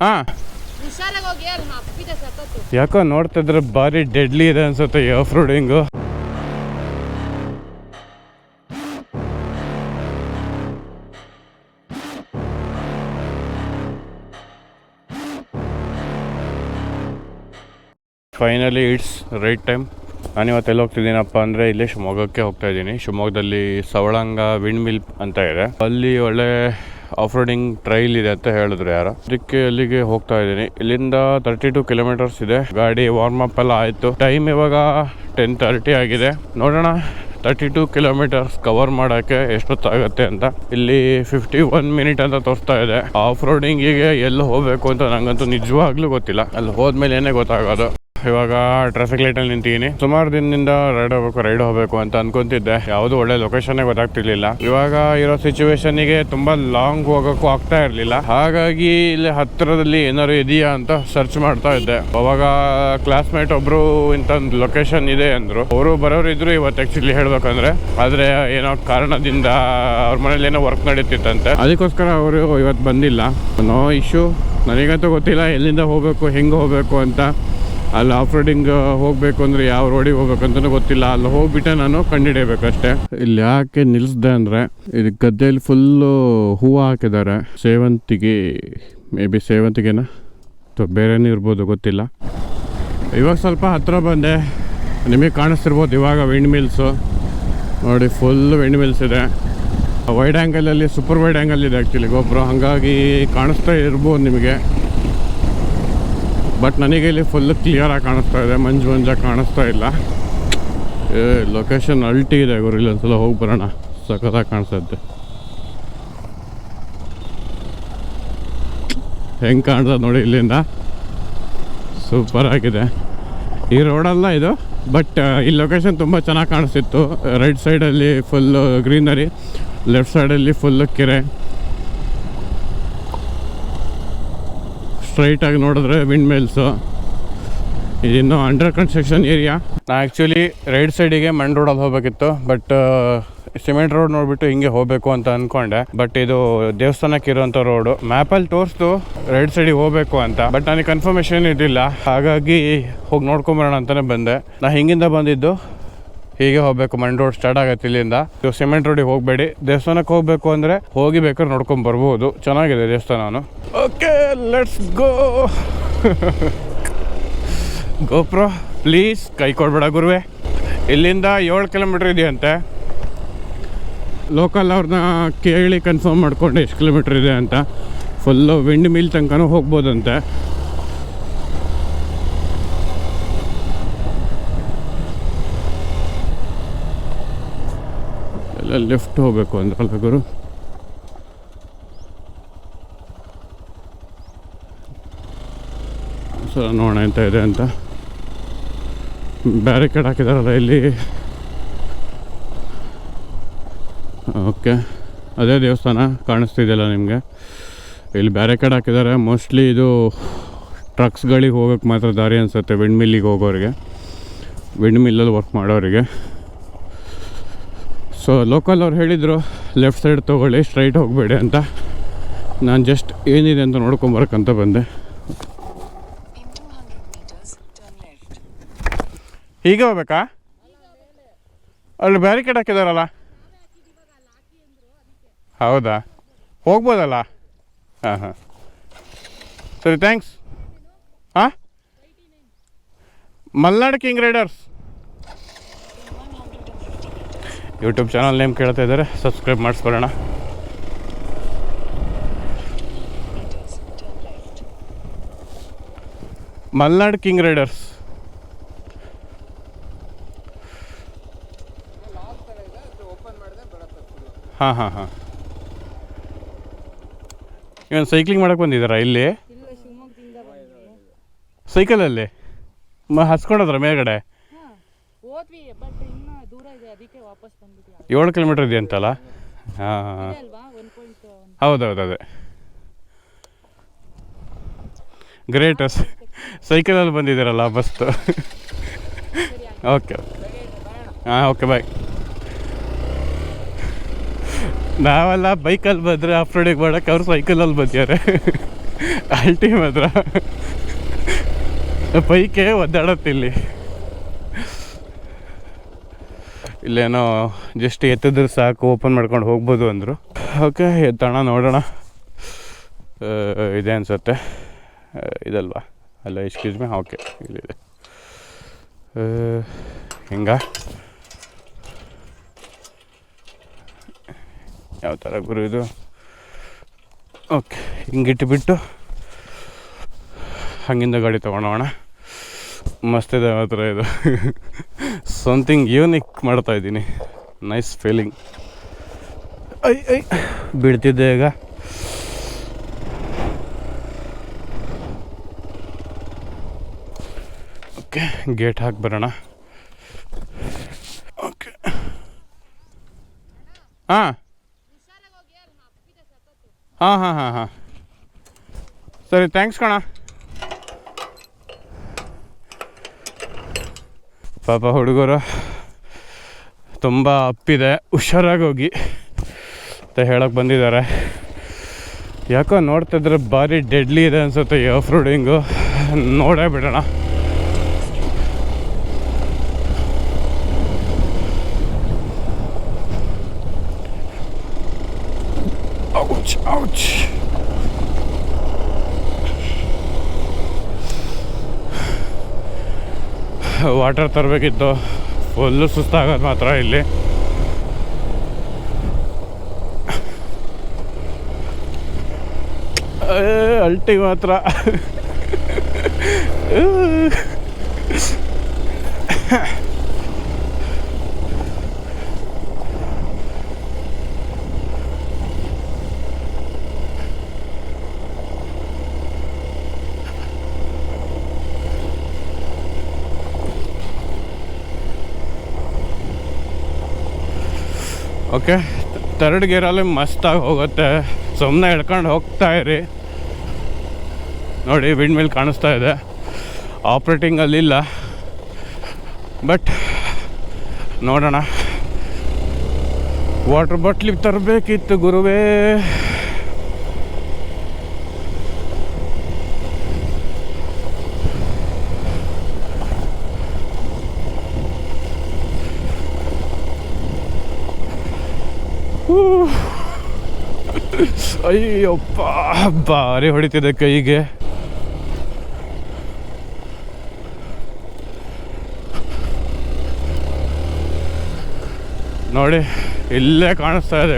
ಹಾಂ. ಯಾಕೋ ನೋಡ್ತಾ ನೋಡ್ತಿದ್ರೆ ಭಾರಿ ಡೆಡ್ಲಿ ಇದೆ ಅನ್ಸುತ್ತೆ ಈ off roading finally it's right time ನಾನು ಇವತ್ತೆಲ್ಲ ಎಲ್ಲಿ ಹೋಗ್ತಿದ್ದೀನಪ್ಪ ಅಂದರೆ ಇಲ್ಲೇ ಶಿವಮೊಗ್ಗಕ್ಕೆ ಹೋಗ್ತಾ ಇದ್ದೀನಿ. ಶಿವಮೊಗ್ಗದಲ್ಲಿ ಸವಳಂಗ ವಿಂಡ್ ಮಿಲ್ ಅಂತ ಇದೆ. ಅಲ್ಲಿ ಒಳ್ಳೆ ಆಫ್ ರೋಡಿಂಗ್ ಟ್ರೈಲ್ ಇದೆ ಅಂತ ಹೇಳಿದ್ರು ಯಾರು. ಅದಕ್ಕೆ ಅಲ್ಲಿಗೆ ಹೋಗ್ತಾ ಇದ್ದೀನಿ. ಇಲ್ಲಿಂದ ತರ್ಟಿ ಟು ಕಿಲೋಮೀಟರ್ಸ್ ಇದೆ. ಗಾಡಿ ವಾರ್ಮ್ ಅಪ್ ಎಲ್ಲ ಆಯಿತು. ಟೈಮ್ ಇವಾಗ ಟೆನ್ ತರ್ಟಿ ಆಗಿದೆ. ನೋಡೋಣ ತರ್ಟಿ ಟು ಕಿಲೋಮೀಟರ್ಸ್ ಕವರ್ ಮಾಡೋಕ್ಕೆ ಎಷ್ಟೊತ್ತಾಗುತ್ತೆ ಅಂತ. ಇಲ್ಲಿ ಫಿಫ್ಟಿ ಒನ್ ಮಿನಿಟ್ ಅಂತ ತೋರಿಸ್ತಾ ಇದೆ. ಆಫ್ ರೋಡಿಂಗಿಗೆ ಎಲ್ಲಿ ಹೋಗಬೇಕು ಅಂತ ನಂಗಂತೂ ನಿಜವಾಗ್ಲೂ ಗೊತ್ತಿಲ್ಲ. ಅಲ್ಲಿ ಹೋದ್ಮೇಲೆ ಏನೇ ಗೊತ್ತಾಗೋದು. ಇವಾಗ ಟ್ರಾಫಿಕ್ ಲೈಟ್ ಅಲ್ಲಿ ನಿಂತಿದ್ದೀನಿ. ಸುಮಾರು ದಿನದಿಂದ ರೈಡ್ ಹೋಗ್ಬೇಕು ರೈಡ್ ಹೋಗ್ಬೇಕು ಅಂತ ಅನ್ಕೊಂತಿದ್ದೆ. ಯಾವುದು ಒಳ್ಳೆ ಲೊಕೇಶನ್ ಗೊತ್ತಾಗ್ತಿರ್ಲಿಲ್ಲ. ಇವಾಗ ಇರೋ ಸಿಚುವೇಶನ್ಗೆ ತುಂಬಾ ಲಾಂಗ್ ಹೋಗಕ್ಕೂ ಆಗ್ತಾ ಇರ್ಲಿಲ್ಲ. ಹಾಗಾಗಿ ಇಲ್ಲಿ ಹತ್ತಿರದಲ್ಲಿ ಏನಾರು ಇದೆಯಾ ಅಂತ ಸರ್ಚ್ ಮಾಡ್ತಾ ಇದ್ದೆ. ಅವಾಗ ಕ್ಲಾಸ್ಮೇಟ್ ಒಬ್ರು ಇಂಥ ಒಂದು ಲೊಕೇಶನ್ ಇದೆ ಅಂದ್ರು. ಅವರು ಬರೋರು ಇದ್ರು ಇವತ್ತು ಆಕ್ಚುಲಿ ಹೇಳ್ಬೇಕಂದ್ರೆ. ಆದ್ರೆ ಏನೋ ಕಾರಣದಿಂದ ಅವ್ರ ಮನೇಲಿ ಏನೋ ವರ್ಕ್ ನಡೀತಿತ್ತಂತೆ. ಅದಕ್ಕೋಸ್ಕರ ಅವರು ಇವತ್ತು ಬಂದಿಲ್ಲ. ನೋ ಇಶ್ಯೂ ನನಗಂತೂ ಗೊತ್ತಿಲ್ಲ ಎಲ್ಲಿಂದ ಹೋಗ್ಬೇಕು, ಹೆಂಗೆ ಹೋಗ್ಬೇಕು ಅಂತ. ಅಲ್ಲಿ ಆಫ್ ರೋಡಿಂಗ್ ಹೋಗಬೇಕು ಅಂದರೆ ಯಾವ ರೋಡಿಗೆ ಹೋಗ್ಬೇಕು ಗೊತ್ತಿಲ್ಲ. ಅಲ್ಲಿ ಹೋಗ್ಬಿಟ್ಟೆ ನಾನು ಕಂಡುಹಿಡಿಯಬೇಕಷ್ಟೇ ಇಲ್ಲಿ ಯಾಕೆ ನಿಲ್ಲಿಸ್ದೆ ಅಂದರೆ ಇದು ಗದ್ದೆಯಲ್ಲಿ ಫುಲ್ಲು ಹೂವು ಹಾಕಿದ್ದಾರೆ. ಸೇವಂತಿಗೆ ಮೇ ಬಿ ಸೇವಂತಿಗೆನ? ಅಥವಾ ಬೇರೆನೇ ಇರ್ಬೋದು ಗೊತ್ತಿಲ್ಲ. ಇವಾಗ ಸ್ವಲ್ಪ ಹತ್ತಿರ ಬಂದೆ. ನಿಮಗೆ ಕಾಣಿಸ್ತಿರ್ಬೋದು ಇವಾಗ ವಿಂಡ್ ಮಿಲ್ಸು ನೋಡಿ ಫುಲ್ ವಿಂಡ್ ಮಿಲ್ಸ್ ಇದೆ. ವೈಡ್ ಆ್ಯಂಗಲಲ್ಲಿ ಸೂಪರ್ ವೈಡ್ ಆ್ಯಂಗಲ್ ಇದೆ ಆ್ಯಕ್ಚುಲಿ ಗೊಬ್ಬರ ಹಾಗಾಗಿ ಕಾಣಿಸ್ತಾ ಇರ್ಬೋದು ನಿಮಗೆ. ಬಟ್ ನನಗೆ ಇಲ್ಲಿ ಫುಲ್ ಕ್ಲಿಯರಾಗಿ ಕಾಣಿಸ್ತಾ ಇದೆ ಮಂಜು ಮಂಜಾಗಿ ಕಾಣಿಸ್ತಾ ಇಲ್ಲ. ಏ ಲೊಕೇಶನ್ ಅಲ್ಟಿ ಇದೆ ಗುರು, ಇಲ್ಲಿ ಒಂದ್ಸಲ ಹೋಗಿ ಬರೋಣ. ಸಖತ್ತಾಗಿ ಕಾಣಿಸುತ್ತೆ ಹೆಂಗೆ ಕಾಣ್ತದೆ ನೋಡಿ ಇಲ್ಲಿಂದ. ಸೂಪರ್ ಆಗಿದೆ. ಈ ರೋಡಲ್ಲ ಇದು ಬಟ್ ಈ ಲೊಕೇಶನ್ ತುಂಬ ಚೆನ್ನಾಗಿ ಕಾಣಿಸ್ತಿತ್ತು. ರೈಟ್ ಸೈಡಲ್ಲಿ ಫುಲ್ಲು ಗ್ರೀನರಿ ಲೆಫ್ಟ್ ಸೈಡಲ್ಲಿ ಫುಲ್ಲು ಕೆರೆ. ಸ್ಟ್ರೈಟ್ ಆಗಿ ನೋಡಿದ್ರೆ ವಿಂಡ್ ಮಿಲ್ಸು ಇದಿನ್ನು ಅಂಡರ್ ಕನ್ಸ್ಟ್ರಕ್ಷನ್ ಏರಿಯಾ ನಾ ಆ್ಯಕ್ಚುಲಿ ರೈಟ್ ಸೈಡಿಗೆ ಮಣ್ಣು ರೋಡಲ್ಲಿ ಹೋಗಬೇಕಿತ್ತು ಬಟ್ ಸಿಮೆಂಟ್ ರೋಡ್ ನೋಡಿಬಿಟ್ಟು ಹಿಂಗೆ ಹೋಗಬೇಕು ಅಂತ ಅನ್ಕೊಂಡೆ. ಬಟ್ ಇದು ದೇವಸ್ಥಾನಕ್ಕೆ ಇರುವಂಥ ರೋಡು ಮ್ಯಾಪಲ್ಲಿ ತೋರಿಸ್ತು ರೈಟ್ ಸೈಡಿಗೆ ಹೋಗಬೇಕು ಅಂತ. ಬಟ್ ನನಗೆ ಕನ್ಫರ್ಮೇಷನ್ ಇದ್ದಿಲ್ಲ ಹಾಗಾಗಿ ಹೋಗಿ ನೋಡ್ಕೊಂಬರೋಣ ಅಂತಲೇ ಬಂದೆ. ನಾ ಹಿಂಗಿಂದ ಬಂದಿದ್ದು ಹೀಗೆ ಹೋಗ್ಬೇಕು ಮಣ್ಣ ರೋಡ್ ಸ್ಟಾರ್ಟ್ ಆಗತ್ತೆ ಇಲ್ಲಿಂದ. ನೀವು ಸಿಮೆಂಟ್ ರೋಡಿಗೆ ಹೋಗಬೇಡಿ. ದೇವಸ್ಥಾನಕ್ಕೆ ಹೋಗಬೇಕು ಅಂದರೆ ಹೋಗಿ ಬೇಕಾದ್ರೆ ನೋಡ್ಕೊಂಡು ಬರ್ಬೋದು. ಚೆನ್ನಾಗಿದೆ ದೇವಸ್ಥಾನ okay let's go GoPro please ಕೈ ಕೊಡ್ಬೇಡ ಗುರುವೆ. ಇಲ್ಲಿಂದ ಏಳು ಕಿಲೋಮೀಟ್ರ್ ಇದೆಯಂತೆ. ಲೋಕಲ್ ಅವ್ರನ್ನ ಕೇಳಿ ಕನ್ಫರ್ಮ್ ಮಾಡ್ಕೊಂಡು ಎಷ್ಟು ಕಿಲೋಮೀಟ್ರ್ ಇದೆ ಅಂತ. ಫುಲ್ಲು ವಿಂಡ್ ಮಿಲ್ ತನಕನೂ ಹೋಗ್ಬೋದಂತೆ. ಲೆಫ್ಟ್ ಹೋಗಬೇಕು ಅಂದ್ರಲ್ಲ ಗುರು. ಸರ್, ನೋಡೋಣ ಎಂತ ಇದೆ ಅಂತ. ಬ್ಯಾರಿಕೇಡ್ ಹಾಕಿದಾರಲ್ಲ ಇಲ್ಲಿ. ಓಕೆ. ಅದೇ ದೇವಸ್ಥಾನ ಕಾಣಿಸ್ತಿದೆಯಲ್ಲ ನಿಮಗೆ? ಇಲ್ಲಿ ಬ್ಯಾರಿಕೇಡ್ ಹಾಕಿದ್ದಾರೆ. ಮೋಸ್ಟ್ಲಿ ಇದು ಟ್ರಕ್ಸ್ಗಳಿಗೆ ಹೋಗೋಕ್ಕೆ ಮಾತ್ರ ದಾರಿ ಅನಿಸುತ್ತೆ ವಿಂಡ್ ಮಿಲ್ಲಿಗೆ ಹೋಗೋರಿಗೆ. ವಿಂಡ್ ಮಿಲ್ಲಲ್ಲಿ ವರ್ಕ್ ಮಾಡೋರಿಗೆ. ಸೊ ಲೋಕಲ್ ಅವ್ರು ಹೇಳಿದರು ಲೆಫ್ಟ್ ಸೈಡ್ ತೊಗೊಳ್ಳಿ ಸ್ಟ್ರೈಟ್ ಹೋಗಬೇಡಿ ಅಂತ. ನಾನು ಜಸ್ಟ್ ಏನಿದೆ ಅಂತ ನೋಡ್ಕೊಂಬರ್ಕಂತ ಬಂದೆ In 200 meters, turn left. ಹೀಗೆ ಹೋಗ್ಬೇಕಾ? ಅಲ್ಲಿ ಬ್ಯಾರಿಕೇಡ್ ಹಾಕಿದಾರಲ್ಲ? ಹೌದಾ? ಹೋಗ್ಬೋದಲ್ಲ? ಹಾಂ ಹಾಂ. ಸರಿ ಥ್ಯಾಂಕ್ಸ್ ಹಾಂ? Malnad King Riders YouTube channel name ಕೇಳ್ತಾ ಇದ್ದಾರೆ. ಸಬ್ಸ್ಕ್ರೈಬ್ ಮಾಡಿಸ್ಕೊಳ್ಳೋಣ. Malnad King Riders. ಹಾಂ ಹಾಂ ಹಾಂ. ಇವನು ಸೈಕ್ಲಿಂಗ್ ಮಾಡಕ್ಕೆ ಬಂದಿದ್ದಾರಾ ಇಲ್ಲಿ? ಸೈಕಲಲ್ಲಿ ಮ ಹಸ್ಕೊಂಡದ್ರ ಮೇಲ್ಗಡೆ? ಏಳು ಕಿಲೋಮೀಟ್ರ್ ಇದೆ ಅಂತಲ್ಲ? ಹಾಂ ಹೌದೌದು ಅದೇ. ಗ್ರೇಟ್ ಸೈಕಲಲ್ಲಿ ಬಂದಿದ್ದೀರಲ್ಲ ಬಸ್ತು ಓಕೆ ಹಾಂ ಓಕೆ ಬಾಯ್ ನಾವೆಲ್ಲ ಬೈಕಲ್ಲಿ ಬಂದರೆ ಆಫ್ ರೋಡಿಗೆ ಮಾಡೋಕ್ಕೆ ಅವ್ರು ಸೈಕಲಲ್ಲಿ ಬಂದಿದ್ದಾರೆ. ಅಲ್ಟಿ ಮಾತ್ರ ಬೈಕೇ ಒದ್ದಾಡತ್ತಿಲ್ಲಿ ಇಲ್ಲೇನೋ ಜಸ್ಟ್ ಎತ್ತಿದ್ರೆ ಸಾಕು ಓಪನ್ ಮಾಡ್ಕೊಂಡು ಹೋಗ್ಬೋದು ಅಂದರು. ಓಕೆ ಎತ್ತೋಣ, ನೋಡೋಣ. ಇದೆ ಅನಿಸುತ್ತೆ. ಇದಲ್ವಾ? ಅಲ್ಲ ಎಕ್ಸ್ಕ್ಯೂಸ್ ಮೀ ಓಕೆ ಇಲ್ಲಿದೆ. ಹಿಂಗ? ಯಾವ ಥರ ಗುರು ಇದು? ಓಕೆ ಹಿಂಗಿಟ್ಟುಬಿಟ್ಟು ಹಂಗಿಂದ ಗಾಡಿ ತೊಗೊಂಡೋಣ ಮಸ್ತಿದೆ ಮಾತ್ರ ಇದು. ಸಮಥಿಂಗ್ ಯೂನಿಕ್ ಮಾಡ್ತಾ ಇದ್ದೀನಿ. Nice feeling I I. ಬಿಡ್ತಿದ್ದೆ ಈಗ. ಓಕೆ ಗೇಟ್ ಹಾಕಿ ಬರೋಣ. ಓಕೆ ಹಾಂ. ಹಾಂ ಹಾಂ ಹಾಂ ಹಾಂ. ಸರಿ ಥ್ಯಾಂಕ್ಸ್ ಕಣ. ಪಾಪ ಹುಡುಗರು ತುಂಬ ಅಪ್ಪಿದೆ ಹುಷಾರಾಗಿ ಹೋಗಿ ಅಂತ ಹೇಳಕ್ಕೆ ಬಂದಿದ್ದಾರೆ. ಯಾಕೋ ನೋಡ್ತಿದ್ರೆ ಭಾರಿ ಡೆಡ್ಲಿ ಇದೆ ಅನ್ಸುತ್ತೆ ಈ ಆಫ್ ರೋಡಿಂಗು ನೋಡೇ ಬಿಡೋಣ. ವಾಟರ್ ತರಬೇಕಿತ್ತು. ಫುಲ್ಲು ಸುಸ್ತಾಗೋದು ಮಾತ್ರ ಇಲ್ಲಿ. ಅಲ್ಟಿ ಮಾತ್ರ. ಓಕೆ? ತರ್ಡ್ ಗೇರಲ್ಲಿ ಮಸ್ತಾಗಿ ಹೋಗುತ್ತೆ. ಸುಮ್ಮನೆ ಎಳ್ಕೊಂಡು ಹೋಗ್ತಾ ಇರಿ. ನೋಡಿ ವಿಂಡ್ ಮಿಲ್ ಕಾಣಿಸ್ತಾ ಇದೆ. ಆಪ್ರೇಟಿಂಗಲ್ಲಿಲ್ಲ ಬಟ್ ನೋಡೋಣ. ವಾಟರ್ ಬಾಟ್ಲಿಗೆ ತರಬೇಕಿತ್ತು ಗುರುವೇ. ಅಯ್ಯಪ್ಪ ಭಾರಿ ಹೊಡಿತಿದೆ ಕೈಗೆ. ನೋಡಿ ಇಲ್ಲೇ ಕಾಣಿಸ್ತಾ ಇದೆ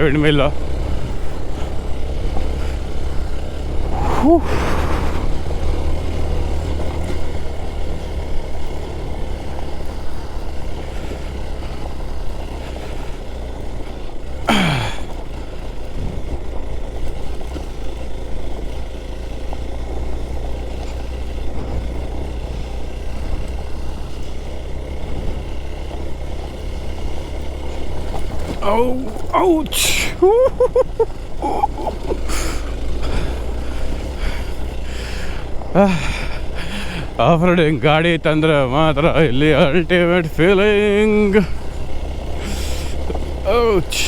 Oh, ouch! ರೋಡಿಂಗ್ ಗಾಡಿ ತಂದ್ರೆ ಮಾತ್ರ ಇಲ್ಲಿ ಅಲ್ಟಿಮೇಟ್ ಫೀಲಿಂಗ್ ಔಚ್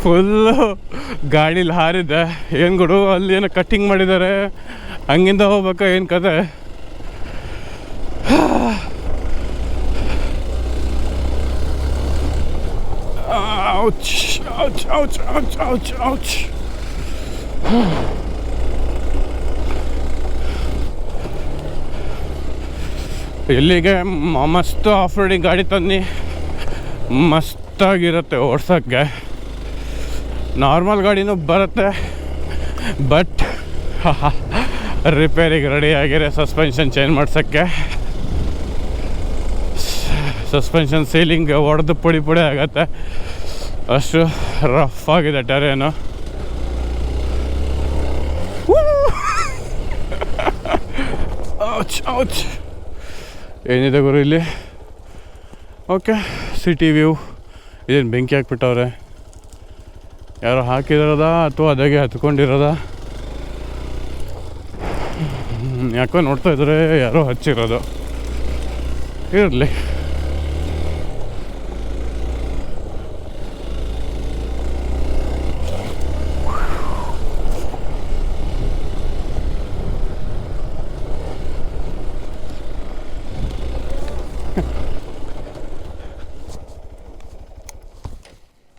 ಫುಲ್ಲು ಗಾಡೀಲಿ ಹಾರಿದ್ದೆ ಏನು ಗುಡು ಅಲ್ಲಿ ಏನೋ ಕಟ್ಟಿಂಗ್ ಮಾಡಿದ್ದಾರೆ ಹಂಗಿಂದ ಹೋಗ್ಬೇಕಾ ಏನು ಕತೆ? Ouch, ouch, ouch, ouch, ouch. ಇಲ್ಲಿಗೆ ಮಸ್ತ್ ಆಫ್ ರೋಡಿಂಗ್ ಗಾಡಿ ತಂದು ಮಸ್ತಾಗಿರುತ್ತೆ ಓಡ್ಸೋಕ್ಕೆ. ನಾರ್ಮಲ್ ಗಾಡಿನೂ ಬರುತ್ತೆ. ಬಟ್ ರಿಪೇರಿಗೆ ರೆಡಿ ಆಗಿರೋ ಸಸ್ಪೆನ್ಷನ್ ಚೇಂಜ್ ಮಾಡ್ಸೋಕ್ಕೆ. ಸಸ್ಪೆನ್ಷನ್ ಸೀಲಿಂಗ್ ಒಡೆದು ಪುಡಿ ಪುಡಿ ಆಗತ್ತೆ. ಅಷ್ಟು ರಫ್ ಆಗಿದೆ ಟೆರೇನು. ಏನಿದೆ ಗುರು ಇಲ್ಲಿ? ಓಕೆ ಸಿಟಿ ವ್ಯೂ ಇದೇನು ಬೆಂಕಿ ಹಾಕ್ಬಿಟ್ಟವ್ರೆ? ಯಾರೋ ಹಾಕಿದಿರೋದಾ ಅಥವಾ ಅದಾಗೆ ಹತ್ಕೊಂಡಿರೋದಾ? ಯಾಕೋ ನೋಡ್ತಾ ಇದ್ರೆ ಯಾರೋ ಹಚ್ಚಿರೋದು. ಇರಲಿ.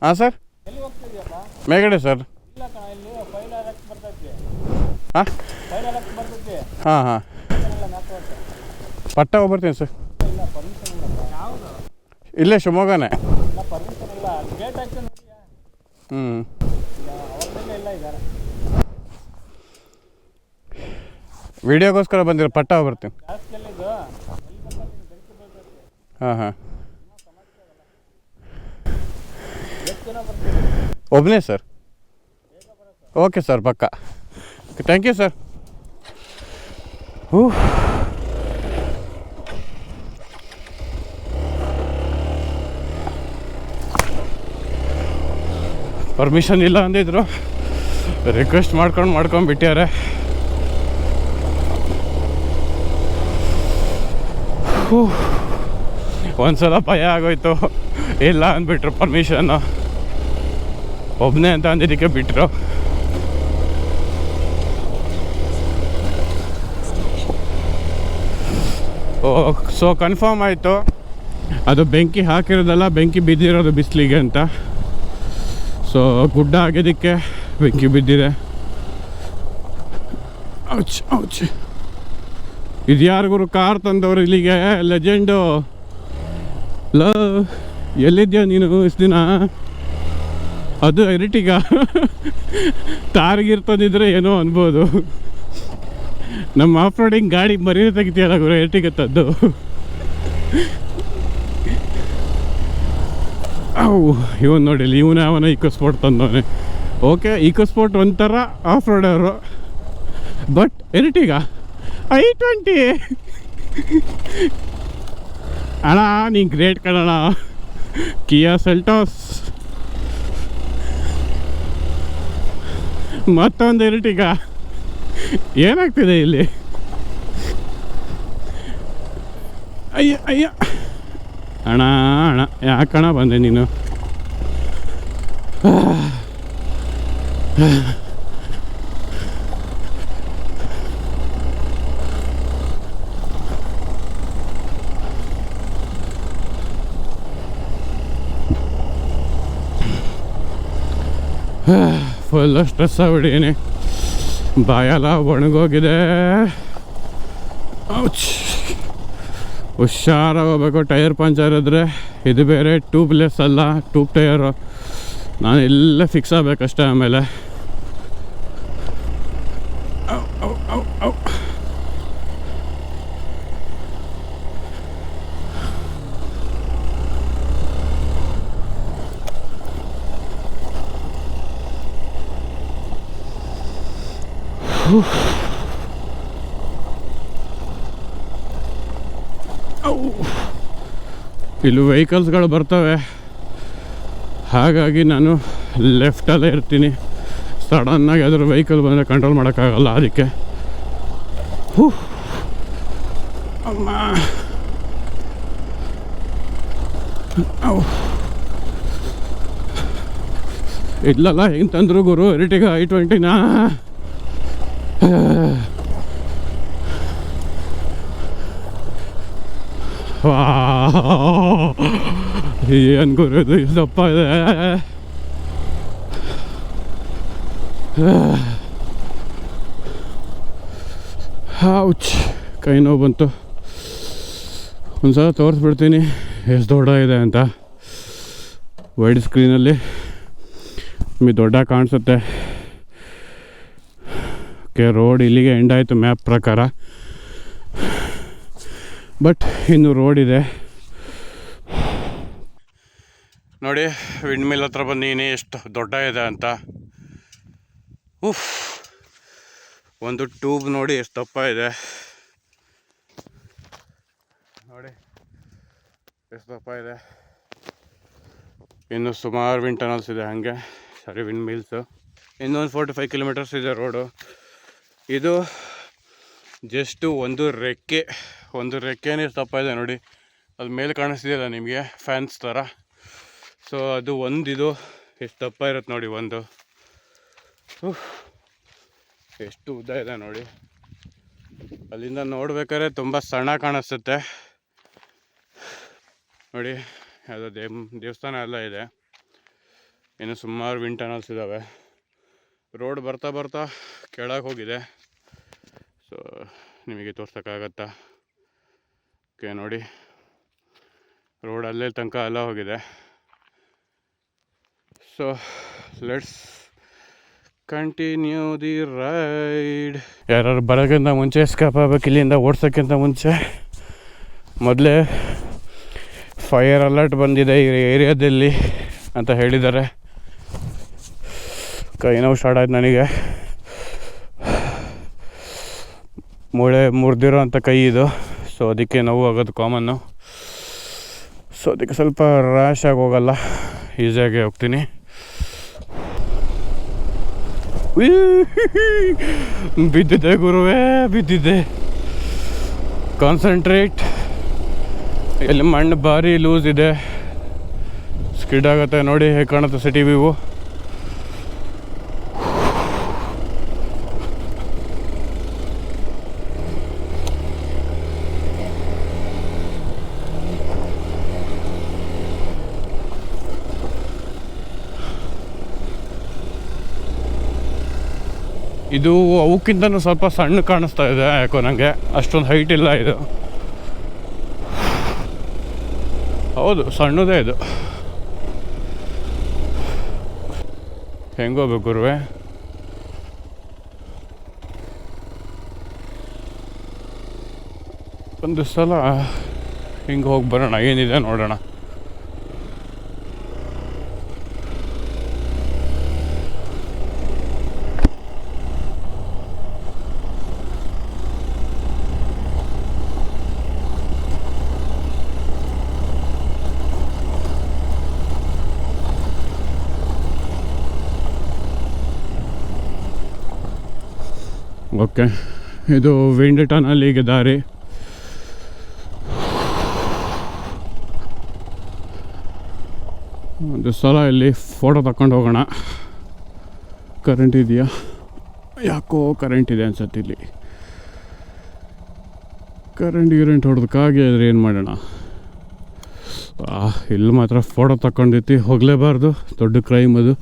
ಹಾಂ, ಸರ್? ಮೇಗಡೆ ಸರ್. ಹಾಂ? ಹಾಂ ಹಾಂ. ಪಟ್ಟ ಹೋಗ್ಬರ್ತೀನಿ, ಸರ್. ಇಲ್ಲ ಶಿವಮೊಗ್ಗನೇ. ಹ್ಞೂ ವಿಡಿಯೋಗೋಸ್ಕರ ಬಂದಿರೋ ಪಟ್ಟ ಹೋಗ್ಬರ್ತೀನಿ. ಬರ್ತೀನಿ ಹಾಂ ಹಾಂ ಎಷ್ಟು ಜನ ಬರ್ತೀವಿ ಒಬ್ಬನೇ ಸರ್. ಓಕೆ ಸರ್, ಪಕ್ಕ. Thank you sir. ಹ್ಞೂ ಪರ್ಮಿಷನ್ ಇಲ್ಲ ಅಂದಿದ್ರು ರಿಕ್ವೆಸ್ಟ್ ಮಾಡ್ಕೊಂಡು ಮಾಡ್ಕೊಂಡು ಬಿಟ್ಟಾರೆ ಹೂ ಒಂದ್ಸಲ ಭಯ ಆಗೋಯ್ತು. ಇಲ್ಲ ಅಂದ್ಬಿಟ್ರು ಪರ್ಮಿಷನ್ನು ಒಬ್ಬನೇ ಅಂತ ಅಂದಿದ್ದಕ್ಕೆ ಬಿಟ್ಟರು ಸೊ ಕನ್ಫರ್ಮ್ ಆಯಿತು. ಅದು ಬೆಂಕಿ ಹಾಕಿರೋದಲ್ಲ, ಬೆಂಕಿ ಬಿದ್ದಿರೋದು ಬಿಸಿಲಿಗೆ ಅಂತ. ಸೊ ಗುಡ್ಡ ಆಗಿದ್ದಕ್ಕೆ ಬೆಂಕಿ ಬಿದ್ದಿದೆ. ಇದು ಯಾರಿಗೂ ಕಾರ್ ತಂದವರು ಇಲ್ಲಿಗೆ ಲೆಜೆಂಡು ಲ ಎಲ್ಲಿದ್ಯಾ ನೀನು ಇಷ್ಟು ದಿನ? ಅದು ಎರಿಟಿಗ ತಾರ್ಗಿರ್ ತಂದಿದ್ರೆ ಏನೋ ಅನ್ಬೋದು. ನಮ್ಮ ಆಫ್ ರೋಡಿಂಗ್ ಗಾಡಿ ಮರಿನೇ ತೆಗಿತೀಯಲ್ಲ ಗುರು ಎರಟಿಗೆ ತದ್ದು ಅವು, ಇವನು ನೋಡಿ, ಇವನೇ ಅವನ ಈಕೋ ಸ್ಪೋರ್ಟ್ ತಂದವನೆ. ಓಕೆ ಈಕೋ ಸ್ಪೋರ್ಟ್ ಒಂಥರ ಆಫ್ ರೋಡವರು ಬಟ್ ಎರಿಟಿಗ ಐ ಟ್ವೆಂಟಿ. ಅಣ್ಣ ನೀ ಗ್ರೇಟ್ ಕಣಣ್ಣ. ಕಿಯಾ ಸೆಲ್ಟಾಸ್ ಮತ್ತೊಂದು ಎರಟಿಗ ಏನಾಗ್ತಿದೆ ಇಲ್ಲಿ? ಅಯ್ಯ ಅಯ್ಯ. ಅಣ ಅಣ್ಣ ಯಾಕಣ ಬಂದೆ ನೀನು? ಫುಲ್ಲು ಸ್ಟ್ರೆಸ್ ಆಗ್ಬಿಟ್ಟಿದ್ದೀನಿ ಬಾಯೆಲ್ಲ ಒಣಗೋಗಿದೆ. ಹುಷಾರಾಗಿ ಹೋಗ್ಬೇಕು ಟೈರ್ ಪಂಚರ್ ಇದ್ರೆ. ಇದು ಬೇರೆ ಟ್ಯೂಬ್ಲೆಸ್ ಅಲ್ಲ, ಟ್ಯೂಬ್ ಟೈರು. ನಾನು ಎಲ್ಲ ಫಿಕ್ಸ್ ಆಗಬೇಕಷ್ಟೇ ಆಮೇಲೆ. ಇಲ್ಲಿ ವೆಹಿಕಲ್ಸ್ಗಳು ಬರ್ತವೆ. ಹಾಗಾಗಿ ನಾನು ಲೆಫ್ಟಲ್ಲೇ ಇರ್ತೀನಿ. ಸಡನ್ನಾಗಿ ಅದರ ವೆಹಿಕಲ್ ಬಂದರೆ ಕಂಟ್ರೋಲ್ ಮಾಡೋಕ್ಕಾಗಲ್ಲ ಅದಕ್ಕೆ. ಹೂ ಅಮ್ಮ. ಇಲ್ಲಲ್ಲ ಹೆಂಗೆ ತಂದರು ಗುರು? ಎರಿಟಿಗ ಐ ಟ್ವೆಂಟಿನಾ ಏನು ಗುರುದು ಇಷ್ಟಪ್ಪ ಇದೆ ಹೌಚ್ ಕೈ ನೋವು ಬಂತು. ಒಂದ್ಸಲ ತೋರಿಸ್ಬಿಡ್ತೀನಿ. ಎಷ್ಟು ದೊಡ್ಡ ಇದೆ ಅಂತ. ವೈಡ್ ಸ್ಕ್ರೀನಲ್ಲಿ ನಿಮಗೆ ದೊಡ್ಡ ಕಾಣಿಸುತ್ತೆ. ಓಕೆ ರೋಡ್ ಇಲ್ಲಿಗೆ ಎಂಡ್ ಆಯಿತು ಮ್ಯಾಪ್ ಪ್ರಕಾರ. ಬಟ್ ಇನ್ನು ರೋಡ್ ಇದೆ. ನೋಡಿ ವಿಂಡ್ ಮಿಲ್ ಹತ್ರ ಬಂದೀನಿ ಎಷ್ಟು ದೊಡ್ಡ ಇದೆ ಅಂತ. ಉಫ್ ಒಂದು ಟ್ಯೂಬ್ ನೋಡಿ ಎಷ್ಟು ದಪ್ಪ ಇದೆ. ನೋಡಿ, ಎಷ್ಟು ದಪ್ಪ ಇದೆ. ಇನ್ನು ಸುಮಾರು ವಿಂಡ್ ಟನಲ್ಸ್ ಇದೆ ಹಾಗೆ. ಸರಿ ವಿಂಡ್ ಮಿಲ್ಸು ಇನ್ನೊಂದು ಫೋರ್ಟಿ ಫೈವ್ ಕಿಲೋಮೀಟರ್ಸ್ ಇದೆ ರೋಡು ಇದು ಜಸ್ಟು ಒಂದು ರೆಕ್ಕೆ, ಒಂದು ರೆಕ್ಕೆನೇ ದಪ್ಪ ಇದೆ ನೋಡಿ. ಅದು ಮೇಲೆ ಕಾಣಿಸ್ತಿದೆಯಲ್ಲ ನಿಮಗೆ? ಫ್ಯಾನ್ಸ್ ಥರ ಸೊ ಅದು ಒಂದು ಇದು. ಎಷ್ಟು ದಪ್ಪ ಇರುತ್ತೆ ನೋಡಿ ಒಂದು. ಎಷ್ಟು ಉದ್ದ ಇದೆ ನೋಡಿ. ಅಲ್ಲಿಂದ ನೋಡ್ಬೇಕಾದ್ರೆ ತುಂಬ ಸಣ್ಣ ಕಾಣಿಸುತ್ತೆ ನೋಡಿ ಯಾವುದೋ ದೇವ್ ದೇವಸ್ಥಾನ ಎಲ್ಲ ಇದೆ. ಇನ್ನು ಸುಮಾರು ವಿಂಟನಲ್ಸ್ ಇದ್ದಾವೆ ರೋಡ್ ಬರ್ತಾ ಬರ್ತಾ ಕೆಳಗೆ ಹೋಗಿದೆ. ಸೊ, ನಿಮಗೆ ತೋರ್ಸೋಕ್ಕಾಗತ್ತಾ? ಓಕೆ, ನೋಡಿ. ರೋಡ್ ಅಲ್ಲೇ ತನಕ ಎಲ್ಲ ಹೋಗಿದೆ. So let's continue the ride ಯಾರು ಬರೋಕ್ಕಿಂತ ಮುಂಚೆ ಸ್ಕಪ್ ಆಗ್ಬೇಕು, ಇಲ್ಲಿಂದ ಓಡ್ಸೋಕ್ಕಿಂತ ಮುಂಚೆ. ಮೊದಲೇ ಫೈರ್ ಅಲರ್ಟ್ ಬಂದಿದೆ ಈ ಏರಿಯಾದಲ್ಲಿ ಅಂತ ಹೇಳಿದ್ದಾರೆ. ಕೈ ನೋವು ಸ್ಟಾರ್ಟ್ ಆಯ್ತು ನನಗೆ. ಮೂಳೆ ಮುರಿದಿರೋ ಅಂಥ ಕೈ ಇದು. ಸೊ ಅದಕ್ಕೆ ನೋವು ಆಗೋದು ಕಾಮನ್ನು ಸೊ ಅದಕ್ಕೆ ಸ್ವಲ್ಪ ರ್ಯಾಶ್ ಆಗಿ ಹೋಗಲ್ಲ. ಈಸಿಯಾಗಿ ಹೋಗ್ತೀನಿ. ಬಿದ್ದಿದೆ ಗುರುವೇ, ಬಿದ್ದಿದೆ. ಕಾನ್ಸಂಟ್ರೇಟ್ ಇಲ್ಲಿ ಮಣ್ಣು ಭಾರಿ ಲೂಸ್ ಇದೆ. ಸ್ಕಿಡ್ ಆಗುತ್ತೆ ನೋಡಿ, ಹೇಗೆ ಕಾಣುತ್ತೆ ಸಿಟಿ ವ್ಯೂ ಇದು ಅವಕ್ಕಿಂತ ಸ್ವಲ್ಪ ಸಣ್ಣ ಕಾಣಿಸ್ತಾ ಇದೆ, ಯಾಕೋ ನನಗೆ ಅಷ್ಟೊಂದು ಹೈಟ್ ಇಲ್ಲ ಇದು. ಹೌದು, ಸಣ್ಣದೇ ಇದು. ಹೆಂಗೋಬೇಕು ಗುರುವೆ. ಒಂದು ಸಲ ಹಿಂಗೆ ಹೋಗಿ ಬರೋಣ, ಏನಿದೆ ನೋಡೋಣ. ಓಕೆ. ಇದು ವಿಂಡ್ ಟನಲ್ಲಿಗೆ ದಾರಿ. ಒಂದು ಸಲ ಇಲ್ಲಿ ಫೋಟೋ ತಗೊಂಡು ಹೋಗೋಣ. ಕರೆಂಟ್ ಇದೆಯಾ? ಯಾಕೋ ಕರೆಂಟ್ ಇದೆ ಅನ್ಸತ್ತೆ ಇಲ್ಲಿ. ಕರೆಂಟ್ ಗಿರೆಂಟ್ ಹೊಡೆದಕ್ಕಾಗಿ ಆದರೆ ಏನು ಮಾಡೋಣ? ಇಲ್ಲಿ ಮಾತ್ರ ಫೋಟೋ ತಗೊಂಡೈತಿ ಹೋಗಲೇಬಾರ್ದು. ದೊಡ್ಡ ಕ್ರೈಮ್ ಅದು.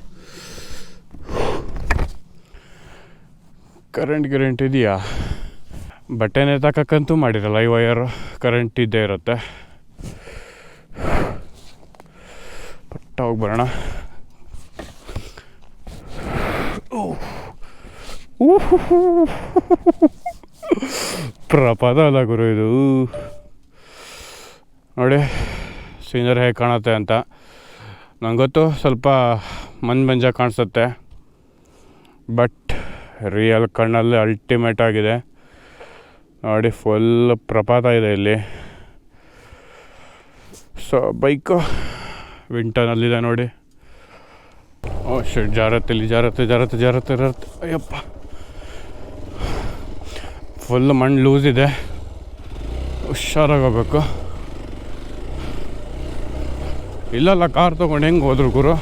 ಕರೆಂಟ್ ಗಿರೆಂಟ್ ಇದೆಯಾ? ಬಟ್ಟೆನೇ ತಕ್ಕಂತೂ ಮಾಡಿರಲ್ಲ ಈ ವೈರ್ ಕರೆಂಟ್ ಇದ್ದೇ ಇರುತ್ತೆ. ಪಟ್ಟ ಹೋಗಿ ಬರೋಣ. ಪ್ರಪಾದ ಅಲ್ಲ ಗುರು ಇದು. ನೋಡಿ ಸೀನಿಯರ್ ಹೇಗೆ ಕಾಣುತ್ತೆ ಅಂತ. ನಂಗೆ ಗೊತ್ತು ಸ್ವಲ್ಪ ಮಂಜು ಮಂಜಾಗಿ ಕಾಣಿಸುತ್ತೆ. ಬಟ್ ರಿಯಲ್ ಕಣ್ಣಲ್ಲಿ ಅಲ್ಟಿಮೇಟ್ ಆಗಿದೆ. ನೋಡಿ ಫುಲ್ ಪ್ರಪಾತ ಇದೆ ಇಲ್ಲಿ. ಸೊ ಬೈಕು ವಿಂಟರ್ನಲ್ಲಿದೆ ನೋಡಿ. ಓ ಶಿಟ್ ಜಾರತ್ತೆ ಇಲ್ಲಿ ಜಾರತ್ತೆ ಜಾರತ್ತೆ ಜಾರತ್ತೆ ಜಾರತ್ತೆ ಅಯ್ಯಪ್ಪ. ಫುಲ್ ಮಣ್ಣು ಲೂಸ್ ಇದೆ. ಹುಷಾರಾಗಿ ಹೋಗ್ಬೇಕು ಇಲ್ಲಲ್ಲ ಕಾರ್ ತೊಗೊಂಡು ಹೆಂಗೆ ಹೋದ್ರು ಗುರು?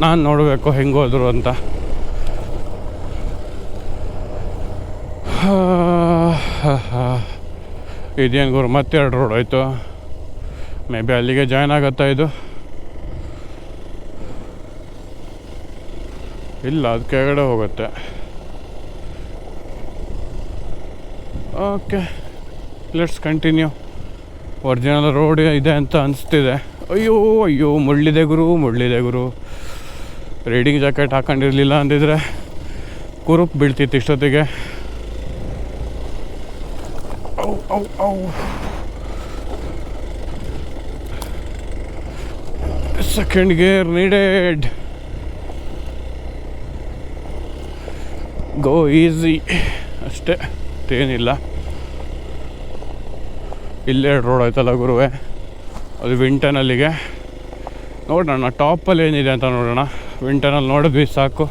ನಾನು ನೋಡಬೇಕು ಹೆಂಗೆ ಹೋದ್ರು ಅಂತ. ಇದೇನು ಗುರು, ಮತ್ತೆ ಎರಡು ರೋಡ್ ಆಯಿತು ಮೇ ಬಿ ಅಲ್ಲಿಗೆ ಜಾಯ್ನ್ ಆಗತ್ತಾ ಇದು? ಇಲ್ಲ, ಅದು ಕೆಳಗಡೆ ಹೋಗುತ್ತೆ. Okay let's continue original road ಇದೆ ಅಂತ ಅನಿಸ್ತಿದೆ. ಅಯ್ಯೋ ಅಯ್ಯೋ, ಮುಳ್ಳಿದೆ ಗುರು ಮುಳ್ಳಿದೆ ಗುರು. ರೈಡಿಂಗ್ ಜಾಕೆಟ್ ಹಾಕೊಂಡಿರಲಿಲ್ಲ ಅಂದಿದ್ರೆ ಕುರುಪ್ ಬೀಳ್ತಿತ್ತು ಇಷ್ಟೊತ್ತಿಗೆ. ಔ oh. Second gear needed go easy ಅಷ್ಟೇ ಏನಿಲ್ಲ ಇಲ್ಲೇ ರೋಡ್ ಆಯ್ತಲ್ಲ ಗುರುವೆ. ಅದು ವಿಂಟನಲ್ಲಿಗೆ ನೋಡೋಣ ಟಾಪಲ್ಲಿ ಏನಿದೆ ಅಂತ ನೋಡೋಣ. ವಿಂಟನಲ್ಲಿ ನೋಡಿದ್ವಿ, ಸಾಕು.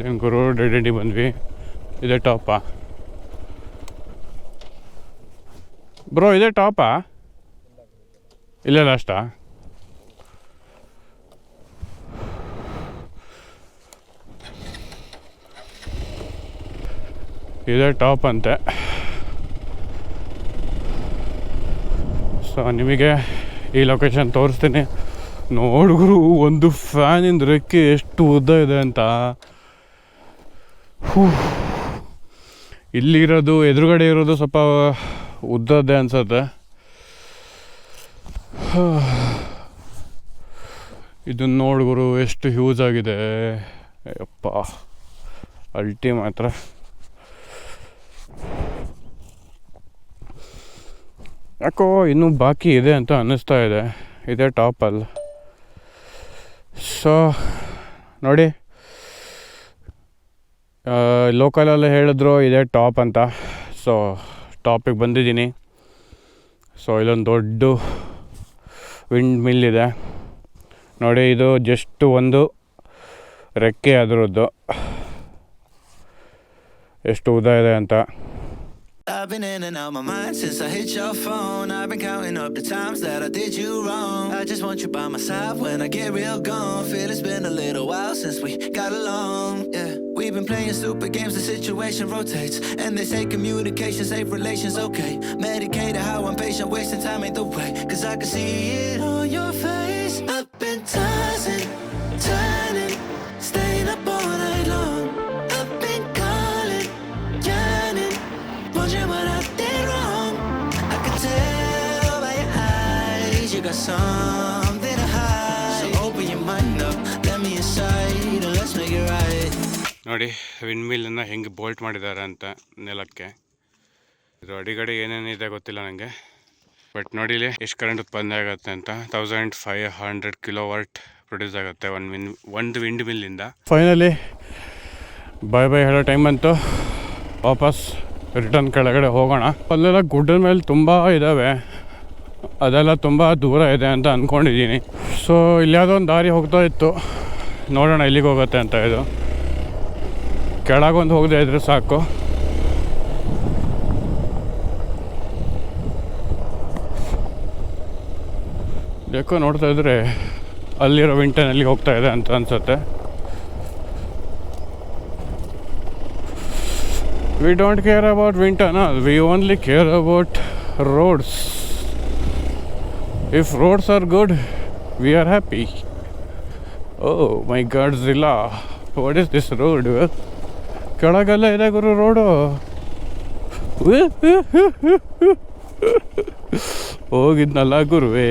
ದೆನ್ ರೋಡ್ ರೆಡಿ ಬಂದ್ವಿ ಇದೇ ಟಾಪಾ ಬ್ರೋ, ಇದೆ ಟಾಪಾ ಇಲ್ಲೇ ಲಾಸ್ಟಾ ಇದೆ ಟಾಪ್ ಅಂತೆ. ಸೊ ನಿಮಗೆ ಈ ಲೊಕೇಶನ್ ತೋರಿಸ್ತೀನಿ. ನೋಡುಗರು ಒಂದು ಫ್ಯಾನಿಂದ ರೆಕ್ಕೆ ಎಷ್ಟು ಉದ್ದ ಇದೆ ಅಂತ. ಹೂ. ಇಲ್ಲಿರೋದು, ಎದುರುಗಡೆ ಇರೋದು ಸ್ವಲ್ಪ ಉದ್ದದ್ದೇ ಅನ್ಸತ್ತೆ. ಇದನ್ನ ನೋಡುಗರು ಎಷ್ಟು ಹ್ಯೂಜ್ ಆಗಿದೆ. ಯಪ್ಪ, ಅಲ್ಟಿ ಮಾತ್ರ. ಯಾಕೋ, ಇನ್ನೂ ಬಾಕಿ ಇದೆ ಅಂತ ಅನ್ನಿಸ್ತಾ ಇದೆ. ಇದೇ ಟಾಪಲ್ಲಿ. ಸೊ ನೋಡಿ. ಲೋಕಲಲ್ಲಿ ಹೇಳಿದ್ರು ಇದೇ ಟಾಪ್ ಅಂತ ಸೊ ಟಾಪಿಗೆ ಬಂದಿದ್ದೀನಿ ಸೊ ಇಲ್ಲೊಂದು ದೊಡ್ಡ ವಿಂಡ್ ಮಿಲ್ ಇದೆ ನೋಡಿ ಇದು ಜಸ್ಟ್ ಒಂದು ರೆಕ್ಕೆ ಅದರದ್ದು ಎಷ್ಟು ಉದ ಇದೆ ಅಂತ I've been in and out my mind since I hit. We've been playing stupid games, the situation rotates. And they say communication, safe relations, okay. Medicated, how I'm patient, wasting time ain't the way. Cause I can see it on your face. I've been tossing, turning, staying up all night long. I've been calling, yearning. Wondering what I did wrong. I could tell by your eyes you got something ನೋಡಿ wind ಮಿಲ್ಲನ್ನು ಹೆಂಗೆ bolt ಮಾಡಿದ್ದಾರೆ ಅಂತ ನೆಲಕ್ಕೆ. ಇದು ಅಡಿಗಡೆ ಏನೇನಿದೆ ಗೊತ್ತಿಲ್ಲ ನನಗೆ ಬಟ್ ನೋಡಿ ಇಲ್ಲಿ ಎಷ್ಟು ಕರೆಂಟ್ ಉತ್ಪನ್ನ ಆಗುತ್ತೆ ಅಂತ. Thousand five hundred kilo ವರ್ಟ್ produce ಆಗುತ್ತೆ ಒನ್ ವಿನ್ ಒಂದು ವಿಂಡ್ ಮಿಲ್ಲಿಂದ ಫೈನಲಿ ಬಾಯ್ ಬಾಯ್ ಹೇಳೋ ಟೈಮ್ ಅಂತೂ ವಾಪಸ್ ರಿಟರ್ನ್ ಕೆಳಗಡೆ ಹೋಗೋಣ. ಅಲ್ಲೆಲ್ಲ ಗುಡ್ಡದ ಮೇಲೆ ತುಂಬ ಇದ್ದಾವೆ ಅದೆಲ್ಲ ತುಂಬ ದೂರ ಇದೆ ಅಂತ ಅಂದ್ಕೊಂಡಿದ್ದೀನಿ ಸೊ ಇಲ್ಲಿ ಯಾವುದೋ ಒಂದು ದಾರಿ ಹೋಗ್ತಾ ಇತ್ತು. ನೋಡೋಣ ಇಲ್ಲಿಗೆ ಹೋಗುತ್ತೆ ಅಂತ ಇದು. ಕೆಳಗೊಂದು ಹೋಗದೆ ಇದ್ರೆ ಸಾಕು. ಯಾಕೋ ನೋಡ್ತಾ ಇದ್ರೆ ಅಲ್ಲಿರೋ ವಿಂಟನಲ್ಲಿ ಹೋಗ್ತಾ ಇದೆ ಅಂತ ಅನ್ಸುತ್ತೆ. We don't care about winter we only care about roads if roads are good we are happy oh my gods ಇಲ್ಲ ವಾಟ್ ಇಸ್ ದಿಸ್ ರೋಡ್ ಕೆಳಗೆಲ್ಲ ಇದೆ ಗುರು ರೋಡು. ಹೋಗಿದ್ನಲ್ಲ ಗುರುವೇ.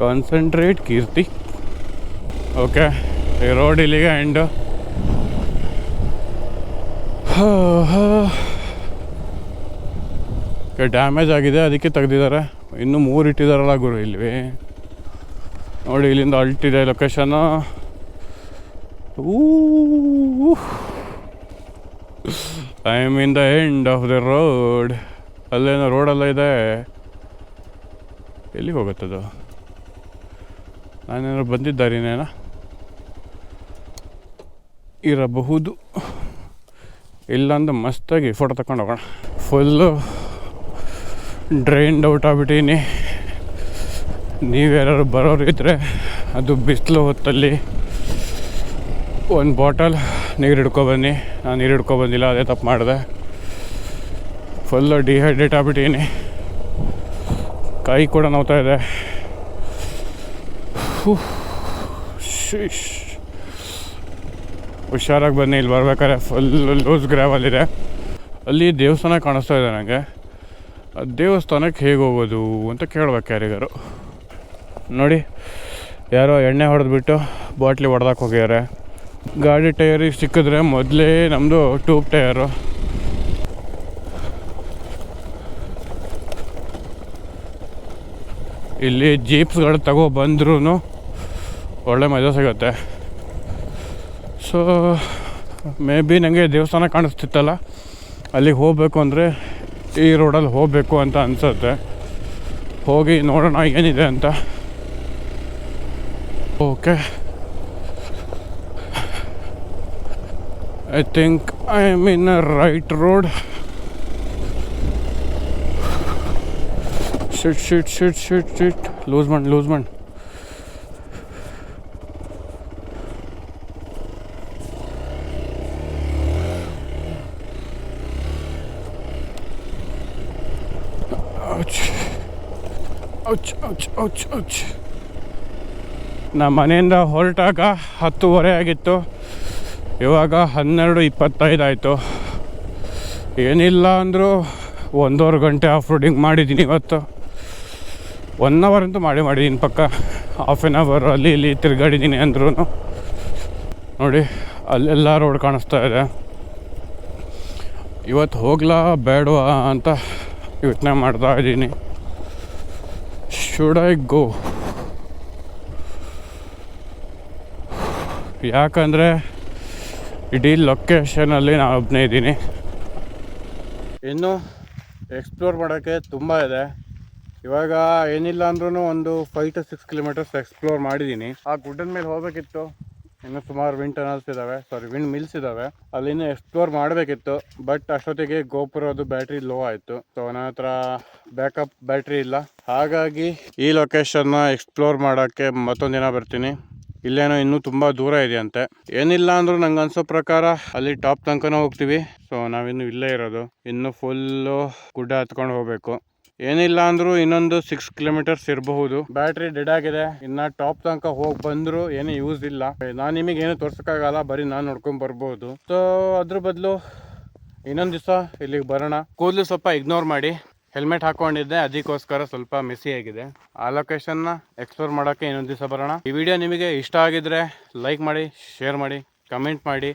ಕಾನ್ಸಂಟ್ರೇಟ್ ಕೀರ್ತಿ. ಓಕೆ ಈ ರೋಡ್ ಇಲ್ಲಿಗೆ ಎಂಡು ಡ್ಯಾಮೇಜ್ ಆಗಿದೆ, ಅದಕ್ಕೆ ತೆಗೆದಿದ್ದಾರೆ. ಇನ್ನೂ ಮೂರು ಇಟ್ಟಿದ್ದಾರಲ್ಲ ಗುರು ಇಲ್ಲಿ ನೋಡಿ, ಇಲ್ಲಿಂದ ಅಲ್ಟಿದೆ location I am in the end of the road ಅಲ್ಲೇನೋ ರೋಡೆಲ್ಲ ಇದೆ. ಎಲ್ಲಿಗೆ ಹೋಗುತ್ತದು ನಾನೇನಾದ್ರು ಬಂದಿದ್ದಾರೀನೇನ ಇರಬಹುದು. ಇಲ್ಲಾಂದ್ರೆ ಮಸ್ತಾಗಿ ಫೋಟೋ ತಗೊಂಡು ಹೋಗೋಣ. ಫುಲ್ಲು ಡ್ರೈನ್ಡ್ ಔಟ್ ಆಗ್ಬಿಟ್ಟೀನಿ ನೀವ್ಯಾರು ಬರೋರು ಇದ್ದರೆ ಅದು ಬಿಸಿಲು ಹೊತ್ತಲ್ಲಿ. ಒಂದು ಬಾಟಲ್, ನೀರು ಹಿಡ್ಕೊಬನ್ನಿ ನಾನು ನೀರು ಹಿಡ್ಕೊಬಂದಿಲ್ಲ ಅದೇ ತಪ್ಪು ಮಾಡಿದೆ. ಫುಲ್ಲು ಡಿಹೈಡ್ರೇಟ್ ಆಗ್ಬಿಟ್ಟೀನಿ ಕೈ ಕೂಡ ನೋವ್ತಾ ಇದೆ. ಹುಷಾರಾಗಿ ಬನ್ನಿ, ಇಲ್ಲಿ ಬರ್ಬೇಕಾದ್ರೆ ಫುಲ್ ಲೂಸ್ ಗ್ರಾವಲ್ಲಿದೆ ಅಲ್ಲಿ ದೇವಸ್ಥಾನ ಕಾಣಿಸ್ತಾ ಇದೆ ನನಗೆ ದೇವಸ್ಥಾನಕ್ಕೆ ಹೇಗೆ ಹೋಗೋದು ಅಂತ ಕೇಳ್ಬೇಕು ಯಾರಿಗಾರು. ನೋಡಿ, ಯಾರೋ ಎಣ್ಣೆ ಹೊಡೆದ್ಬಿಟ್ಟು ಬಾಟ್ಲಿ ಹೊಡೆದಾಕೋಗ್ಯಾರೆ ಹೋಗ್ಯಾರೆ. ಗಾಡಿ ಟೈರಿಗೆ ಸಿಕ್ಕಿದ್ರೆ ಮೊದಲೇ ನಮ್ಮದು ಟ್ಯೂಬ್ ಟೈರು ಇಲ್ಲಿ ಜೀಪ್ಸ್ಗಳು ತಗೋ ಬಂದ್ರೂ ಒಳ್ಳೆ ಮಜಾ ಸಿಗುತ್ತೆ. ಸೊ ಮೇ ಬಿ ನನಗೆ ದೇವಸ್ಥಾನ ಕಾಣಿಸ್ತಿತ್ತಲ್ಲ, ಅಲ್ಲಿಗೆ ಹೋಗಬೇಕು ಅಂದರೆ ಈ ರೋಡಲ್ಲಿ ಹೋಗಬೇಕು ಅಂತ ಅನಿಸುತ್ತೆ. ಹೋಗಿ ನೋಡೋಣ ಏನಿದೆ ಅಂತ. Okay I think I am in a right road shit shit shit shit shit loose ಮಾಡಿ ಲೂಸ್ ಮಾಡಿ ouch ouch ouch ouch ouch ನಮ್ಮ ಮನೆಯಿಂದ ಹೊರಟಾಗ ಹತ್ತುವರೆ ಆಗಿತ್ತು. ಇವಾಗ ಹನ್ನೆರಡು ಇಪ್ಪತ್ತೈದು ಆಯಿತು. ಏನಿಲ್ಲ ಅಂದರೂ ಒಂದೂವರೆ ಗಂಟೆ ಆಫ್ ರೋಡಿಂಗ್ ಮಾಡಿದ್ದೀನಿ ಇವತ್ತು. ಒನ್ ಅವರ್ ಅಂತೂ ಮಾಡಿ ಮಾಡಿದ್ದೀನಿ ಪಕ್ಕ. ಹಾಫ್ ಆನ್ ಅವರ್ ಅಲ್ಲಿ ಇಲ್ಲಿ ತಿರುಗಾಡಿದ್ದೀನಿ ಅಂದ್ರೂ ನೋಡಿ, ಅಲ್ಲೆಲ್ಲ ರೋಡ್ ಕಾಣಿಸ್ತಾ ಇದೆ. ಇವತ್ತು ಹೋಗ್ಲಾ ಬೇಡವಾ ಅಂತ ಯೋಚನೆ ಮಾಡ್ತಾ ಇದ್ದೀನಿ ಶುಡ್ ಐ ಗೋ ಯಾಕಂದರೆ ಇಡೀ ಲೊಕೇಶನಲ್ಲಿ ನಾನು ಒಬ್ಬನೇ ಇದ್ದೀನಿ. ಇನ್ನು ಎಕ್ಸ್ಪ್ಲೋರ್ ಮಾಡೋಕ್ಕೆ ತುಂಬ ಇದೆ. ಇವಾಗ ಏನಿಲ್ಲ ಅಂದ್ರೂ ಒಂದು five to six kilometres explore ಮಾಡಿದ್ದೀನಿ. ಆ ಗುಡ್ಡದ ಮೇಲೆ ಹೋಗಬೇಕಿತ್ತು. ಇನ್ನು ಸುಮಾರು ವಿಂಡ್ ಟನಲ್ಸ್ ಇದ್ದಾವೆ ಸಾರಿ ವಿಂಡ್ ಮಿಲ್ಸ್ ಇದ್ದಾವೆ ಅಲ್ಲಿನ ಎಕ್ಸ್ಪ್ಲೋರ್ ಮಾಡಬೇಕಿತ್ತು. ಬಟ್ ಅಷ್ಟೊತ್ತಿಗೆ ಗೋಪುರದ್ದು ಬ್ಯಾಟ್ರಿ ಲೋ ಆಯಿತು. ಸೊ ನನ್ನ ಹತ್ರ ಬ್ಯಾಕಪ್ ಬ್ಯಾಟ್ರಿ ಇಲ್ಲ. ಹಾಗಾಗಿ ಈ ಲೊಕೇಶನ್ನ ಎಕ್ಸ್ಪ್ಲೋರ್ ಮಾಡೋಕ್ಕೆ ಮತ್ತೊಂದು ದಿನ ಬರ್ತೀನಿ. ಇಲ್ಲೇನೋ ಇನ್ನೂ ತುಂಬ ದೂರ ಇದೆ ಅಂತೆ ಏನಿಲ್ಲ ಅಂದ್ರೂ ನಂಗೆ ಅನ್ಸೋ ಪ್ರಕಾರ ಅಲ್ಲಿ ಟಾಪ್ ತನಕನೂ ಹೋಗ್ತೀವಿ. ಸೊ ನಾವಿನ್ನು ಇಲ್ಲೇ ಇರೋದು. ಇನ್ನು ಫುಲ್ಲು ಗುಡ್ಡ ಹತ್ಕೊಂಡು ಹೋಗಬೇಕು. ಏನಿಲ್ಲ ಅಂದ್ರೂ ಇನ್ನೊಂದು ಸಿಕ್ಸ್ ಕಿಲೋಮೀಟರ್ಸ್ ಇರಬಹುದು. ಬ್ಯಾಟ್ರಿ ಡೆಡ್ ಆಗಿದೆ. ಇನ್ನ ಟಾಪ್ ತನಕ ಹೋಗಿ ಬಂದ್ರು ಏನು ಯೂಸ್ ಇಲ್ಲ. ನಾನು ನಿಮಗೆ ಏನು ತೋರ್ಸಕ್ಕಾಗಲ್ಲ. ಬರೀ ನಾನು ನೋಡ್ಕೊಂಡ್ ಬರ್ಬೋದು. ಸೊ ಅದ್ರ ಬದಲು ಇನ್ನೊಂದು ದಿವಸ ಇಲ್ಲಿಗೆ ಬರೋಣ. ಕೂದಲು ಸ್ವಲ್ಪ ಇಗ್ನೋರ್ ಮಾಡಿ. ಹೆಲ್ಮೆಟ್ ಹಾಕೊಂಡಿದ್ದೆ, ಅದಕ್ಕೋಸ್ಕರ ಸ್ವಲ್ಪ ಮಿಸ್ಸಿ ಆಗಿದೆ. ಆ ಲೊಕೇಶನ್ನ ಎಕ್ಸ್ಪ್ಲೋರ್ ಮಾಡೋಕೆ ಇನ್ನೊಂದು ದಿವಸ ಬರೋಣ. ಈ ವಿಡಿಯೋ ನಿಮಗೆ ಇಷ್ಟ ಆಗಿದ್ರೆ ಲೈಕ್ ಮಾಡಿ ಶೇರ್ ಮಾಡಿ ಕಮೆಂಟ್ ಮಾಡಿ.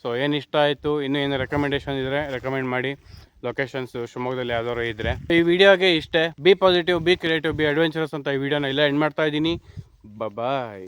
ಸೊ ಏನು ಇಷ್ಟ ಆಯಿತು, ಇನ್ನೂ ಏನು ರೆಕಮೆಂಡೇಶನ್ ಇದ್ದರೆ ರೆಕಮೆಂಡ್ ಮಾಡಿ. ಲೊಕೇಶನ್ಸ್ ಶಿವಮೊಗ್ಗದಲ್ಲಿ ಯಾವ್ದಾದ್ರು ಇದ್ದರೆ ಈ ವಿಡಿಯೋಗೆ ಇಷ್ಟೇ. Be positive be creative be adventurous ಅಂತ ಈ ವಿಡಿಯೋನ ಇಲ್ಲ ಎಂಡ್ ಮಾಡ್ತಾ ಇದ್ದೀನಿ. ಬಾಯ್